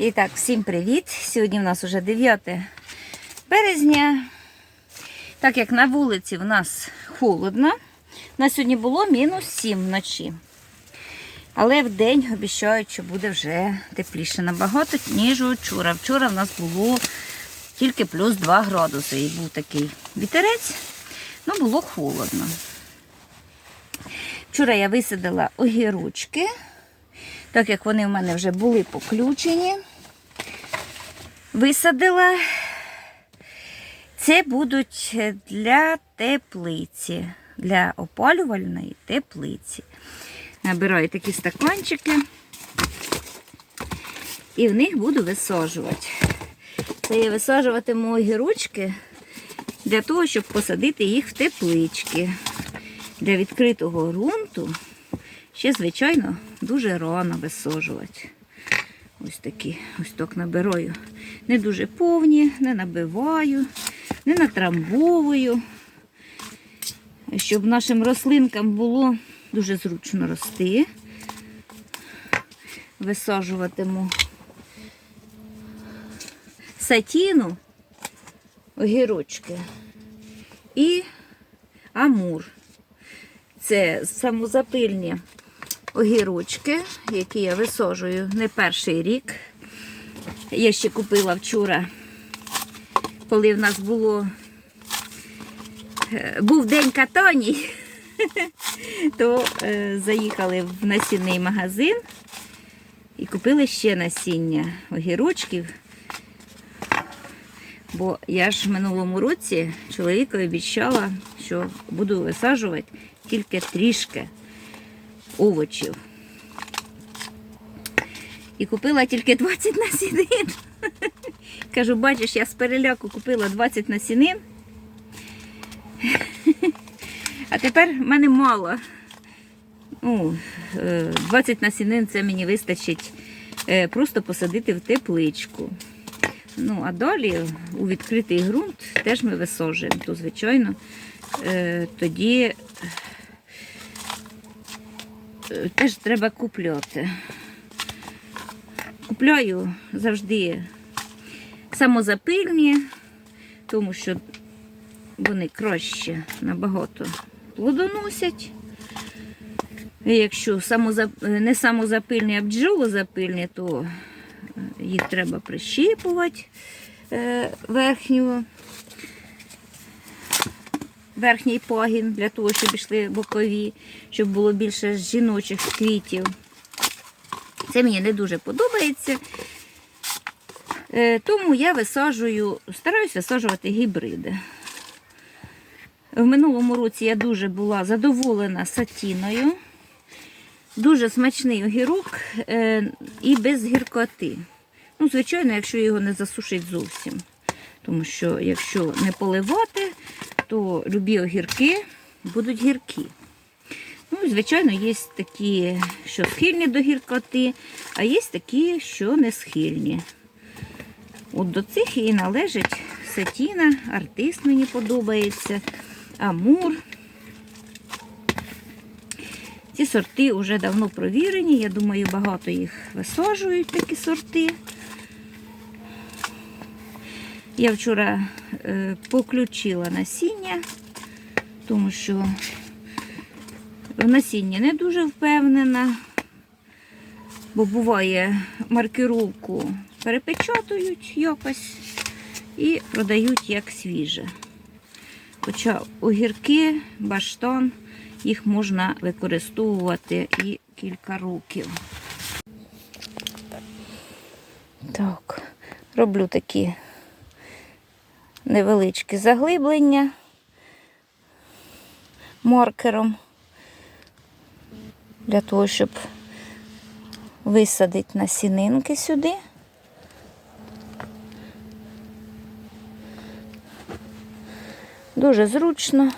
І так, всім привіт! Сьогодні в нас уже 9 березня. Так як на вулиці в нас холодно, на сьогодні було мінус 7 вночі. Але в день обіцяють, що буде вже тепліше набагато, ніж вчора. Вчора в нас було тільки плюс 2 градуси. І був такий вітерець, ну було холодно. Вчора я висадила огірочки, так як вони в мене вже були поключені. Висадила. Це будуть для теплиці, для опалювальної теплиці. Набираю такі стаканчики і в них буду висаджувати. Це я висаджуватиму огірочки для того, щоб посадити їх в теплички. Для відкритого ґрунту ще, звичайно, дуже рано висаджувати. Ось такі, ось так набираю. Не дуже повні, не набиваю, не натрамбовую, щоб нашим рослинкам було дуже зручно рости. Висаджуватиму сатіну, огірочки і амур. Це самозапильні огірочки, які я висаджую не перший рік. Я ще купила вчора, коли в нас було е, був день катоній, то е, заїхали в насінний магазин і купили ще насіння огірочків. Бо я ж в минулому році чоловікові обіцяла, що буду висаджувати тільки трішки овочів. І купила тільки 20 насінин. Кажу, бачиш, я з переляку купила 20 насінин. А тепер в мене мало. Ну, е, 20 насінин це мені вистачить е, просто посадити в тепличку. Ну, а далі у відкритий ґрунт теж ми висаджуємо, то, звичайно, е, тоді теж треба купляти. Купляю завжди самозапильні, тому що вони краще набагато плодоносять. Якщо не самозапильні, а бджолозапильні, то е, їх треба прищіпувати е, верхню, верхній пагін для того, щоб йшли бокові, щоб було більше жіночих квітів. Це мені не дуже подобається. Е, Тому я висаджую, стараюся висаджувати гібриди. В минулому році я дуже була задоволена сатіною. Дуже смачний огірок е, і без гіркоти. Ну, звичайно, якщо його не засушить зовсім. Тому що якщо не поливати, то любі огірки будуть гіркі. Ну, звичайно, є такі, що схильні до гіркоти, а є такі, що не схильні. От до цих і належить сатіна, артист мені подобається, амур. Ці сорти вже давно провірені. Я думаю, багато їх висаджують такі сорти. Я вчора е, поключила насіння, тому що в насінні не дуже впевнена, бо буває маркировку перепечатують якось і продають як свіже. Хоча огірки, баштан, їх можна використовувати і кілька років. Так, роблю такі невеличкі заглиблення маркером для того, щоб висадити насінинки сюди. Дуже зручно,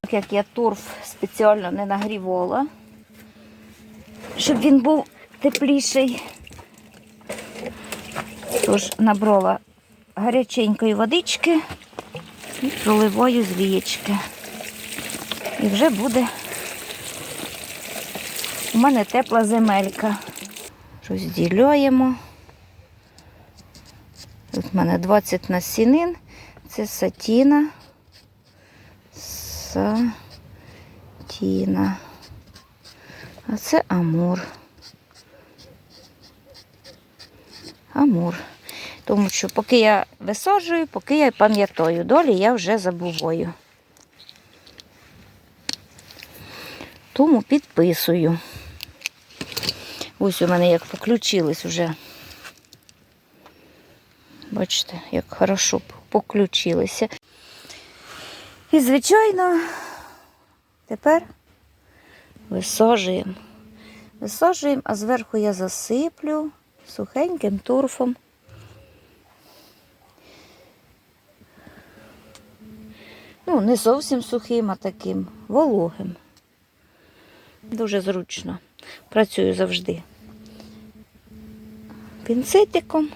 так як я торф спеціально не нагрівала, щоб він був тепліший. Тож набрала гаряченької водички і проливаю з вієчки. І вже буде у мене тепла земелька. Розділяємо. Тут в мене 20 насінин. Це сатіна. Сатіна. А це амур. Амур. Тому що поки я висаджую, поки я пам'ятаю, долі я вже забуваю. Тому підписую. Ось у мене як поключились вже. Бачите, як хорошо поключилися. І, звичайно, тепер висаджуємо. Висаджуємо, а зверху я засиплю сухеньким торфом. Ну, не зовсім сухим, а таким вологим. Дуже зручно. Працюю завжди. Пінцетиком.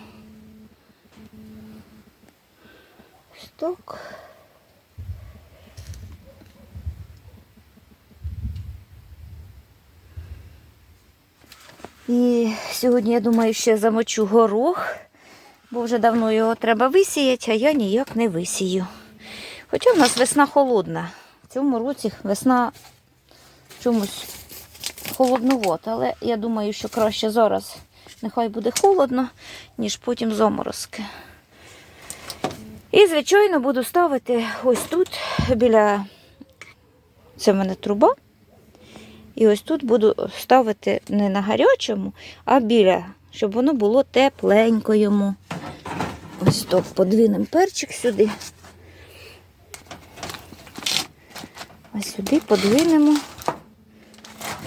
Ось так. І сьогодні, я думаю, ще замочу горох, бо вже давно його треба висіяти, а я ніяк не висію. Хоча в нас весна холодна. В цьому році весна чомусь холодновата, але я думаю, що краще зараз нехай буде холодно, ніж потім заморозки. І, звичайно, буду ставити ось тут біля це в мене труба. І ось тут буду ставити не на гарячому, а біля, щоб воно було тепленько йому. Ось так, подвинемо перчик сюди. А сюди подвинемо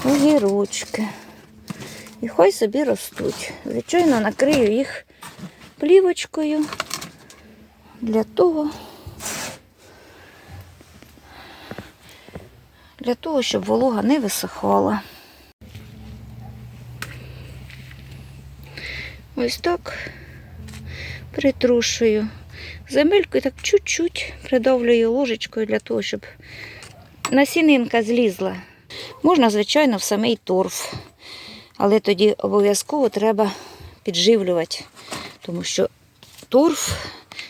огірочки. І хай собі ростуть. Звичайно, накрию їх плівочкою для того, для того, щоб волога не висихала. Ось так притрушую. Земельку і так чуть-чуть придавлюю ложечкою для того, щоб насінинка злізла. Можна, звичайно, в самий торф, але тоді обов'язково треба підживлювати, тому що торф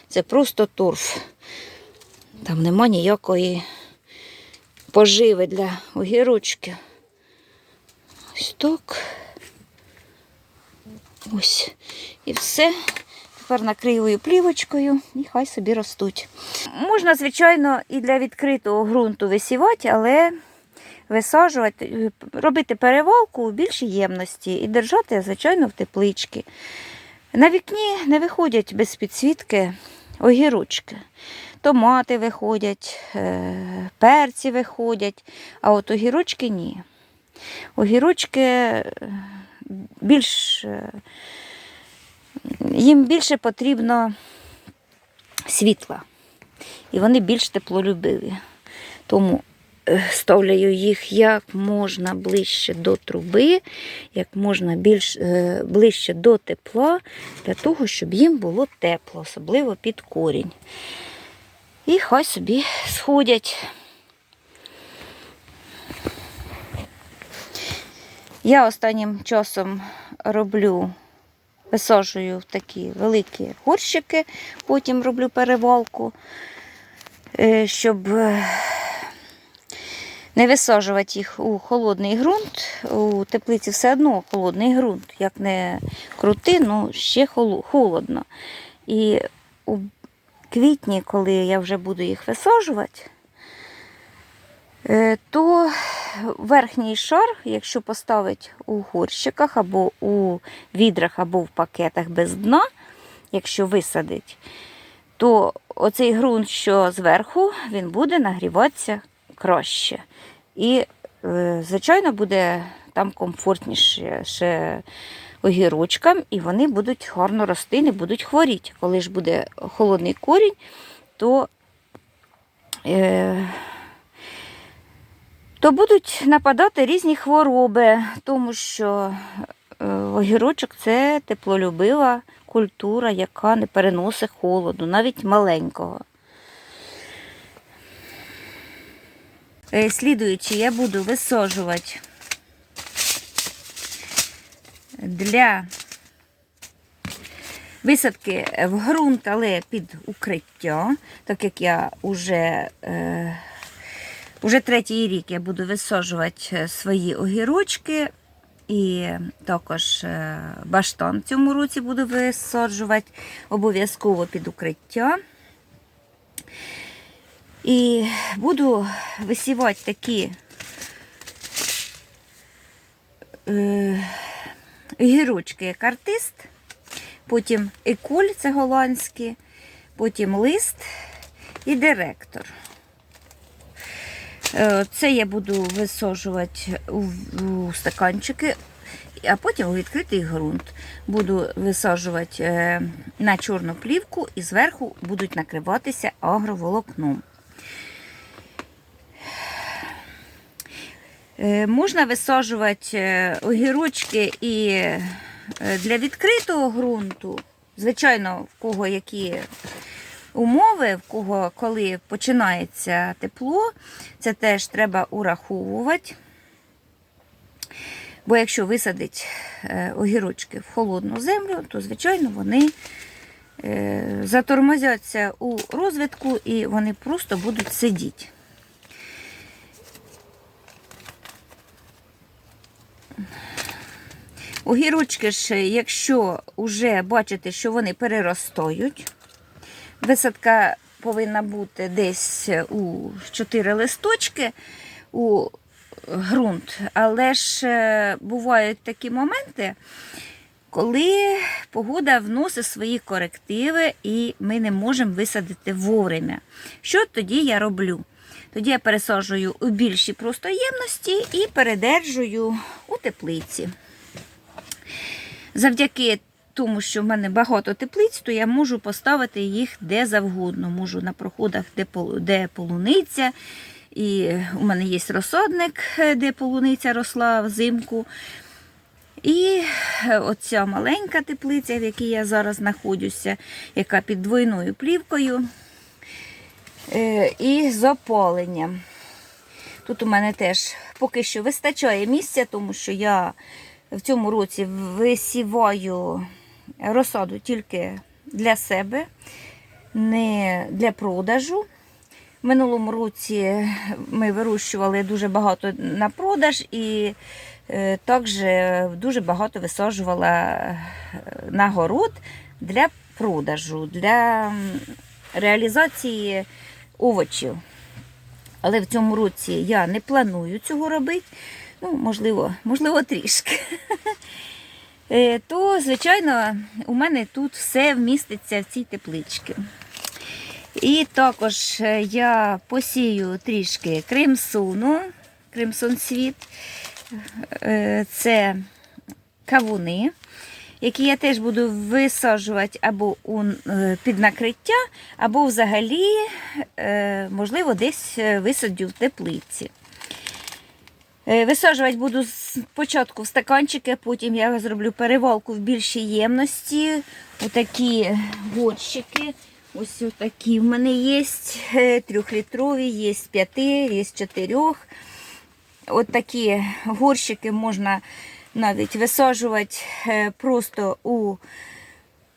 це просто торф. Там нема ніякої поживи для огірочки. Ось так. Ось. І все. Тепер накриваю плівочкою і хай собі ростуть. Можна, звичайно, і для відкритого ґрунту висівати, але висаджувати, робити перевалку у більшій ємності і держати, звичайно, в тепличці. На вікні не виходять без підсвітки огірочки. Томати виходять, е, перці виходять, а от огірочки ні. Огірочки е, більш, е, їм більше потрібно світла. І вони більш теплолюбиві. Тому е, ставляю їх як можна ближче до труби, як можна більш е, ближче до тепла, для того, щоб їм було тепло, особливо під корінь. І хай собі сходять. Я останнім часом роблю, висаджую в такі великі горщики, потім роблю перевалку, е, щоб е, не висаджувати їх у холодний ґрунт. У теплиці все одно холодний ґрунт. Як не крути, ну ще холодно. І у квітні, коли я вже буду їх висаджувати, е, то верхній шар, якщо поставити у горщиках або у відрах, або в пакетах без дна, якщо висадить, то оцей ґрунт, що зверху, він буде нагріватися краще. І, е, звичайно, буде там комфортніше ще огірочкам, і вони будуть гарно рости, не будуть хворіти. Коли ж буде холодний корінь, то, е, то будуть нападати різні хвороби, тому що е, огірочок це теплолюбива культура, яка не переносить холоду, навіть маленького. Е, Слідуючи, я буду висаджувати для Висадки в ґрунт, але під укриття, так як я вже, е, уже третій рік я буду висаджувати е, свої огірочки. І також е, баштан в цьому році буду висаджувати обов'язково під укриття. І буду висівати такі е, гірочки, як артист, потім еколь, це голландські, потім лист і директор. Е, Це я буду висаджувати у, стаканчики, а потім у відкритий ґрунт. Буду висаджувати е, на чорну плівку і зверху будуть накриватися агроволокном. Е, Можна висаджувати огірочки і для відкритого ґрунту. Звичайно, в кого які умови, в кого коли починається тепло, це теж треба ураховувати. Бо якщо висадити е, огірочки в холодну землю, то, звичайно, вони е, затормозяться у розвитку і вони просто будуть сидіти. Огірочки ж, якщо вже бачите, що вони переростають, висадка повинна бути десь у 4 листочки у ґрунт. Але ж е, бувають такі моменти, коли погода вносить свої корективи і ми не можемо висадити вовремя. Що тоді я роблю? Тоді я пересаджую у більші просто ємності і передержую у теплиці. Завдяки тому, що в мене багато теплиць, то я можу поставити їх де завгодно. Можу на проходах, де, пол- де полуниця. І у мене є розсадник, е, де полуниця росла взимку. І е, оця маленька теплиця, в якій я зараз знаходжуся, яка під двойною плівкою. Е, І з опаленням. Тут у мене теж поки що вистачає місця, тому що я в цьому році висіваю розсаду тільки для себе, не для продажу. В минулому році ми вирощували дуже багато на продаж і е, також дуже багато висаджувала е, на город для продажу, для реалізації овочів. Але в цьому році я не планую цього робити. Ну, можливо, можливо, трішки. Е, То, звичайно, у мене тут все вміститься в цій тепличці. І також е, я посію трішки кримсону, кримсон світ. Е, Це кавуни, які я теж буду висаджувати або під накриття, або взагалі, можливо, десь висадю в теплиці. Висаджувати буду спочатку в стаканчики, потім я зроблю перевалку в більшій ємності. Отакі горщики. Ось такі в мене є. е, Трьохлітрові, є з п'яти, є з чотирьох. От такі горщики можна навіть висаджувати е, просто у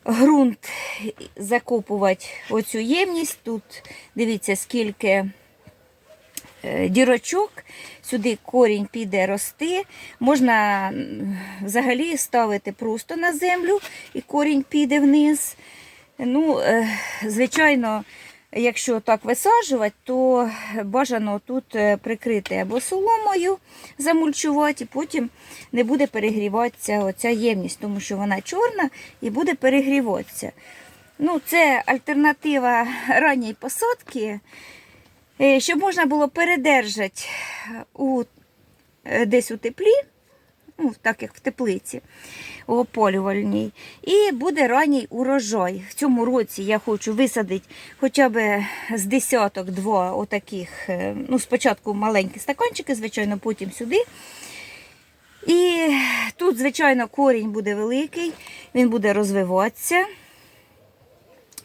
ґрунт, закопувати оцю ємність. Тут дивіться, скільки дірочок, сюди корінь піде рости. Можна взагалі ставити просто на землю і корінь піде вниз. Ну, е, звичайно, якщо так висаджувати, то бажано тут е, прикрити або соломою, замульчувати, і потім не буде перегріватися оця ємність, тому що вона чорна і буде перегріватися. Ну, це альтернатива ранньої посадки, е, щоб можна було передержати у, е, десь у теплі, ну, так як в теплиці, у опалювальній, і буде ранній урожай. В цьому році я хочу висадити хоча б з десяток два отаких, е, ну, спочатку маленькі стаканчики, звичайно, потім сюди. І тут, звичайно, корінь буде великий, він буде розвиватися.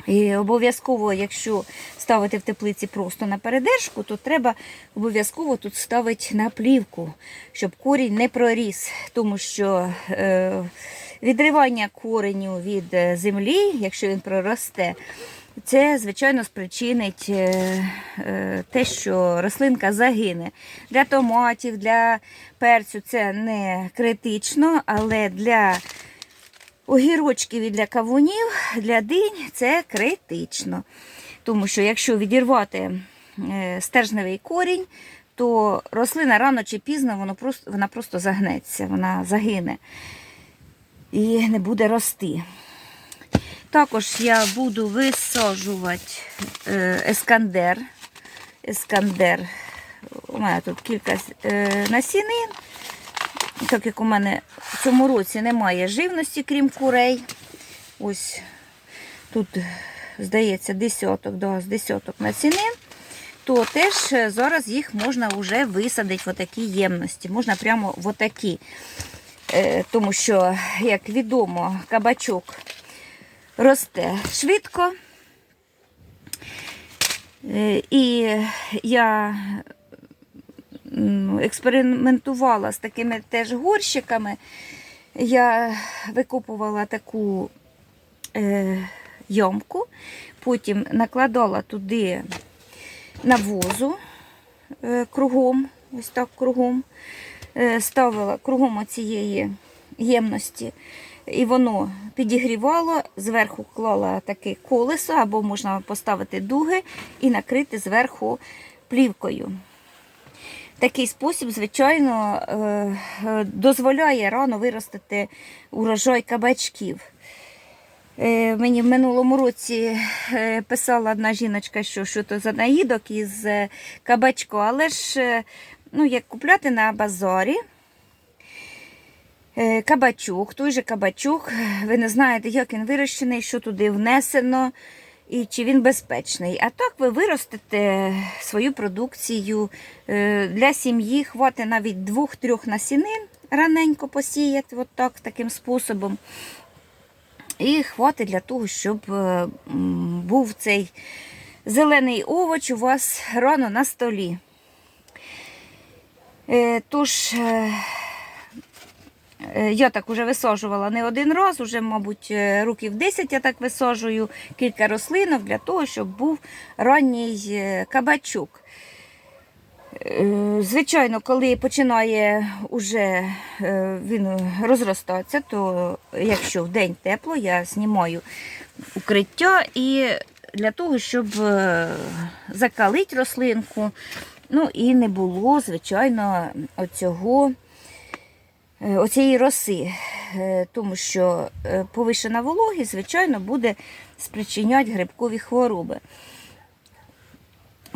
І обов'язково, якщо ставити в теплиці просто на передержку, то треба обов'язково тут ставити на плівку, щоб корінь не проріс. Тому що е, відривання кореню від е, землі, якщо він проросте, це, звичайно, спричинить е, е, те, що рослинка загине. Для томатів, для перцю це не критично, але для огірочків і для кавунів, для динь це критично. Тому що якщо відірвати е, стержневий корінь, то рослина рано чи пізно воно просто, вона просто загнеться, вона загине і не буде рости. Також я буду висаджувати е, ескандер. Ескандер. У мене тут кілька е, насінин. Так як у мене в цьому році немає живності, крім курей. Ось тут, здається, десяток, да, десяток насінин, то теж е, зараз їх можна вже висадити в отакі ємності. Можна прямо в отакі. Е, Тому що, як відомо, кабачок росте швидко. Е, І я експериментувала з такими теж горщиками. Я викопувала таку е, ямку, потім накладала туди навозу е, кругом, ось так кругом, е, ставила кругом цієї ємності, і воно підігрівало, зверху клала таке колесо, або можна поставити дуги і накрити зверху плівкою. Такий спосіб, звичайно, е, е, дозволяє рано виростити урожай кабачків. Е, Мені в минулому році писала одна жіночка, що що то за наїдок із кабачку, але ж ну, як купляти на базарі. Кабачок, той же кабачок, ви не знаєте, як він вирощений, що туди внесено і чи він безпечний. А так ви виростете свою продукцію е, для сім'ї, хватить навіть двох-трьох насінин раненько посіяти, от так, таким способом. І хватить для того, щоб е, був цей зелений овоч у вас рано на столі. Е, Тож, я так уже висаджувала не один раз, уже, мабуть, е, років 10 я так висаджую кілька рослинок для того, щоб був ранній е, кабачок. Е, Звичайно, коли починає уже е, він розростатися, то якщо в день тепло, я знімаю укриття і для того, щоб е, закалити рослинку, ну і не було, звичайно, оцього, е, оцієї роси, Е, тому що е, повишена вологість, звичайно, буде спричиняти грибкові хвороби.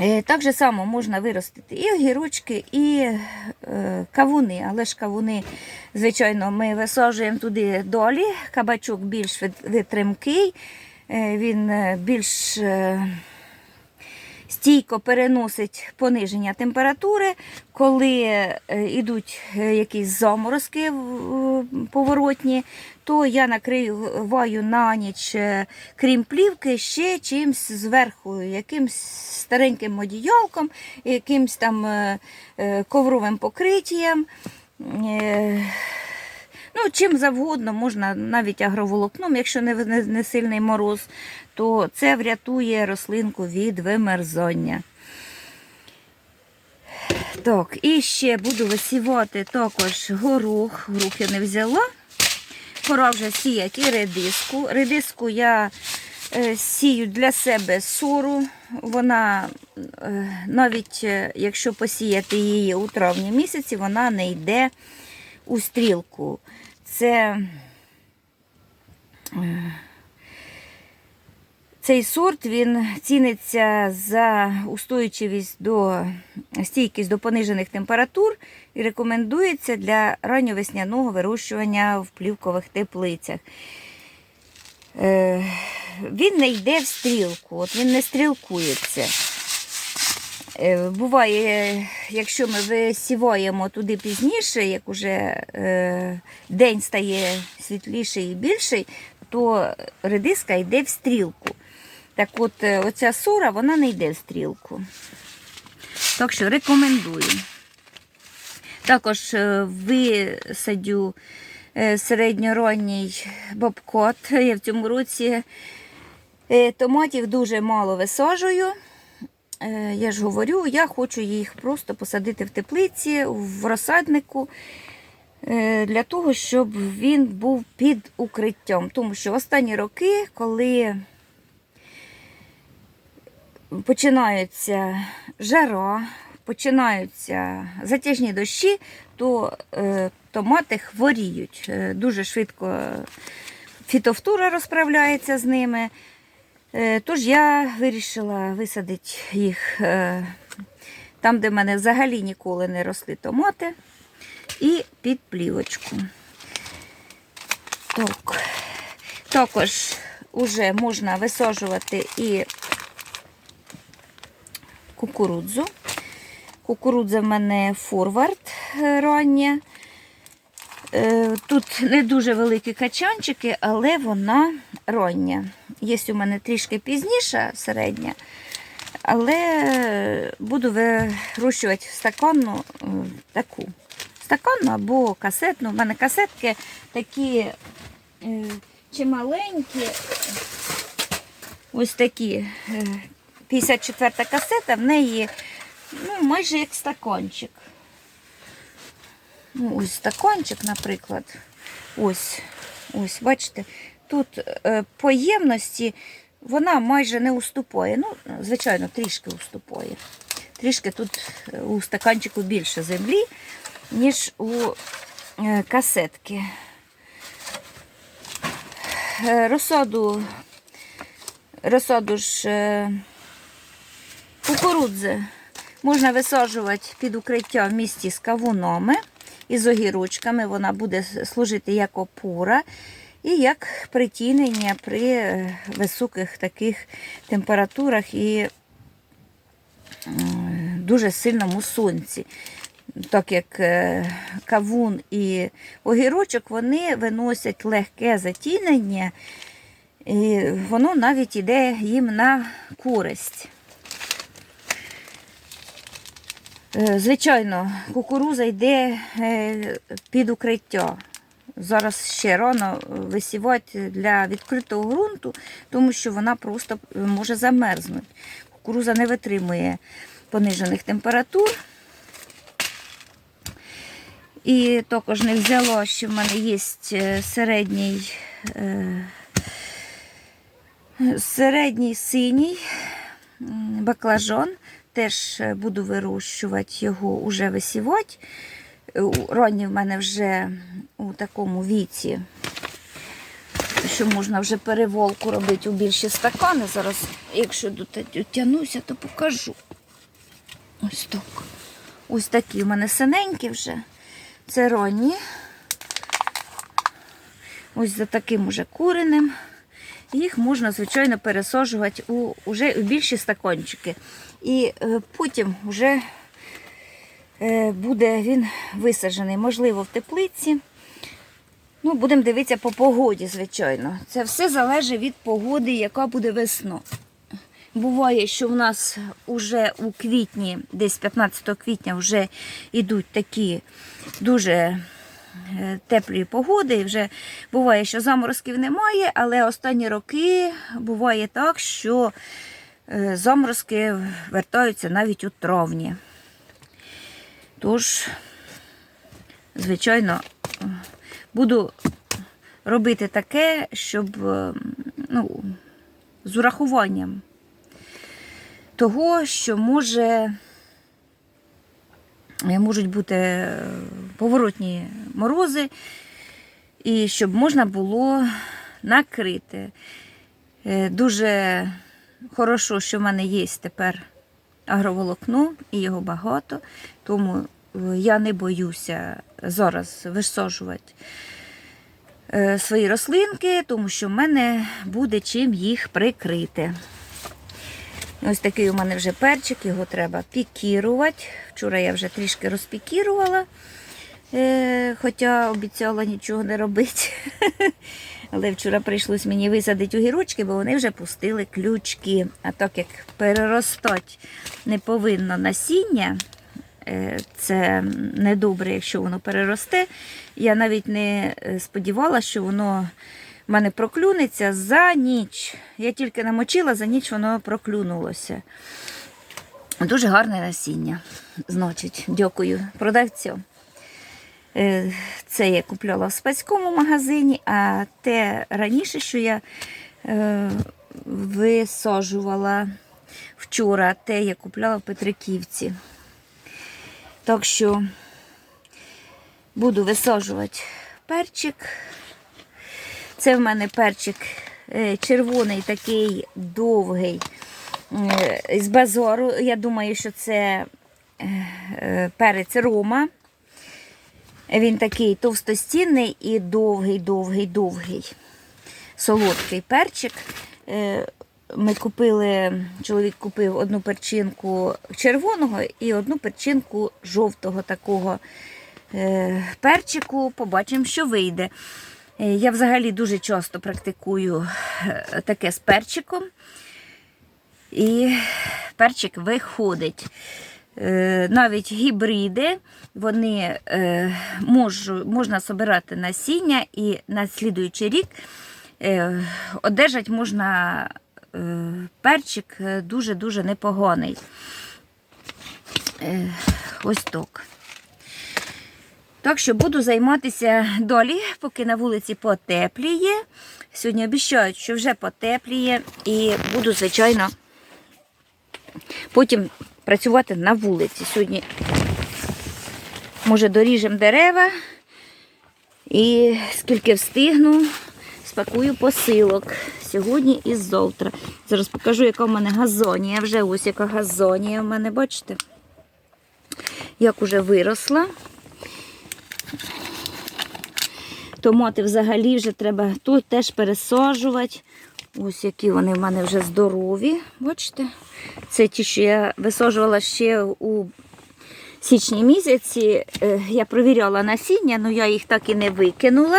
Е, Так же само можна виростити і огірочки, і е, кавуни. Але ж кавуни, звичайно, ми висаджуємо туди долі. Кабачок більш витримкий, е, він е, більш е, стійко переносить пониження температури, коли е, йдуть е, якісь заморозки поворотні, то я накриваю на ніч, е, крім плівки, ще чимсь зверху, якимсь стареньким одіялком, якимсь там е, е, ковровим покриттям. Ну, чим завгодно, можна навіть агроволокном, якщо не, не, не сильний мороз, то це врятує рослинку від вимерзання. Так, і ще буду висівати також горох. Горох я не взяла. Пора вже сіяти і редиску. Редиску я е, сію для себе сору. Вона е, навіть е, якщо посіяти її у травні місяці, вона не йде у стрілку. Це е, цей сорт він ціниться за устойчивість до стійкість до понижених температур і рекомендується для ранньовесняного вирощування в плівкових теплицях. Е, Він не йде в стрілку, от він не стрілкується. Е, Буває, якщо ми висіваємо туди пізніше, як уже е, день стає світліший і більший, то редиска йде в стрілку. Так от, е, оця сура, вона не йде в стрілку. Так що рекомендую. Також висадю середньоронній бобкот. Я в цьому році томатів дуже мало висаджую. Е, Я ж говорю, я хочу їх просто посадити в теплиці, в розсаднику, е, для того, щоб він був під укриттям. Тому що останні роки, коли починаються жара, починаються затяжні дощі, то е, томати хворіють. Е, дуже швидко фітовтура розправляється з ними. Е, Тож я вирішила висадити їх е, там, де в мене взагалі ніколи не росли томати, і під плівочку. Так. Також вже можна висаджувати і кукурудзу. Кукурудза в мене форвард е, рання. Тут не дуже великі качанчики, але вона рання. Є у мене трішки пізніша середня, але буду вирощувати стаканну е, таку. Стаканну або касетну. У мене касетки такі е, чималенькі, ось такі. е, 54 касета, в неї ну, майже як стаканчик. Ну, ось стаканчик, наприклад. Ось, ось, бачите, тут е, по ємності вона майже не уступає. Ну, звичайно, трішки уступає. Трішки тут е, у стаканчику більше землі, ніж у е, касетки. Розсаду, розсаду ж кукурудзи можна висаджувати під укриття в місті з кавунами і з огірочками. Вона буде служити як опора і як притінення при е, високих таких температурах і е, дуже сильному сонці. Так як е, кавун і огірочок, вони виносять легке затінення, і воно навіть йде їм на користь. Звичайно, кукуруза йде під укриття. Зараз ще рано висівати для відкритого ґрунту, тому що вона просто може замерзнути. Кукуруза не витримує понижених температур. І також не взяла, що в мене є е, середній, е, середній синій м, баклажан. Теж е, буду вирощувати його, уже висівати. Е, в мене вже у такому віці, що можна вже переволку робити у більші стакани. Зараз, якщо дотягнуся, то покажу. Ось так. Ось такі в мене синенькі вже. Це ранні. Ось за таким уже куреним. Їх можна, звичайно, пересаджувати у, уже у більші стаканчики. І е, потім вже буде він висаджений, можливо, в теплиці. Ну, будемо дивитися по погоді, звичайно. Це все залежить від погоди, яка буде весно. Буває, що в нас вже у квітні, десь 15 квітня, вже йдуть такі дуже е, теплі погоди. І вже буває, що заморозків немає, але останні роки буває так, що е, заморозки вертаються навіть у травні. Тож, звичайно, буду робити таке, щоб ну, з урахуванням того, що може е, можуть бути е, поворотні морози, і щоб можна було накрити. Е, Дуже хорошо, що в мене є тепер агроволокно і його багато, тому е, я не боюся зараз висаджувати е, свої рослинки, тому що в мене буде чим їх прикрити. Ось такий у мене вже перчик, його треба пікірувати. Вчора я вже трішки розпікірувала, е, хоча обіцяла нічого не робити. Але вчора прийшлось мені висадити огірочки, бо вони вже пустили ключки. А так як переростати не повинно насіння е, це недобре, якщо воно переросте. Я навіть не е, сподівалася, що воно в мене проклюнеться за ніч. Я тільки намочила, за ніч воно проклюнулося. Дуже гарне насіння. Значить, дякую продавцю. Е, Це я купляла в спецькому магазині, а те раніше, що я е, висаджувала вчора, те я купляла в Петриківці. Так що буду висаджувати перчик. Це в мене перчик е, червоний, такий довгий з базору. Я думаю, що це перець Рома. Він такий товстостінний і довгий, довгий, довгий. Солодкий перчик. Е, Ми купили, чоловік купив одну перчинку червоного і одну перчинку жовтого такого е, перчику. Побачимо, що вийде. Е, Я взагалі дуже часто практикую таке з перчиком. І перчик виходить. Е, Навіть гібриди, вони е, можу, можна збирати насіння і на слідуючий рік е, одержати можна перчик дуже-дуже непоганий. Ось так. Так що буду займатися далі, поки на вулиці потепліє. Сьогодні обіцяють, що вже потепліє, і буду, звичайно, потім працювати на вулиці. Сьогодні, може, доріжемо дерева і скільки встигну, спакую посилок сьогодні і завтра. Зараз покажу, яка в мене газонія. Вже ось яка газонія в мене, бачите? Як уже виросла. Томати взагалі вже треба тут теж пересаджувати. Ось які вони в мене вже здорові. Бачите? Це ті, що я висаджувала ще у січні місяці. Е, Я провіряла насіння, але я їх так і не викинула.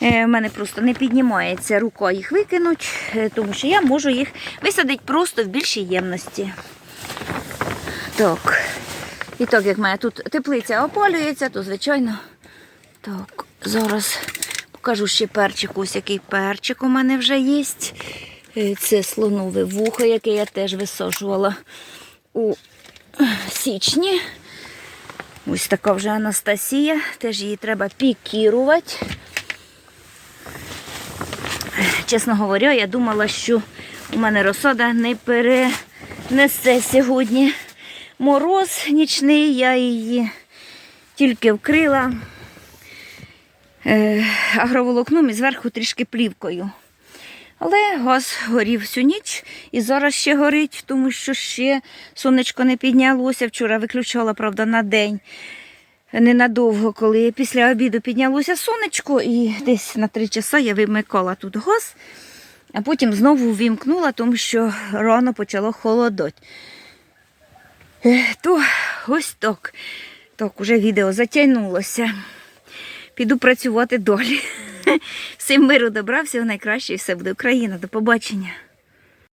У мене просто не піднімається рука їх викинути, е, тому що я можу їх висадити просто в більшій ємності. Так. І так, як в мене тут теплиця опалюється, то звичайно. Так, зараз покажу ще перчик. Ось який перчик у мене вже є. Е, Це слонове вухо, яке я теж висаджувала у січні. Ось така вже Анастасія, теж її треба пікірувати. Чесно говоря, я думала, що у мене розсада не перенесе сьогодні мороз нічний, я її тільки вкрила агроволокном і зверху трішки плівкою. Але газ горів всю ніч і зараз ще горить, тому що ще сонечко не піднялося. Вчора виключала, правда, на день. Ненадовго, коли після обіду піднялося сонечко, і десь на три часа я вимикала тут газ, а потім знову ввімкнула, тому що рано почало холодати. Е, То ось так. Так, уже відео затягнулося. Піду працювати далі. Всім миру добра, всього найкращого і все буде Україна. До побачення.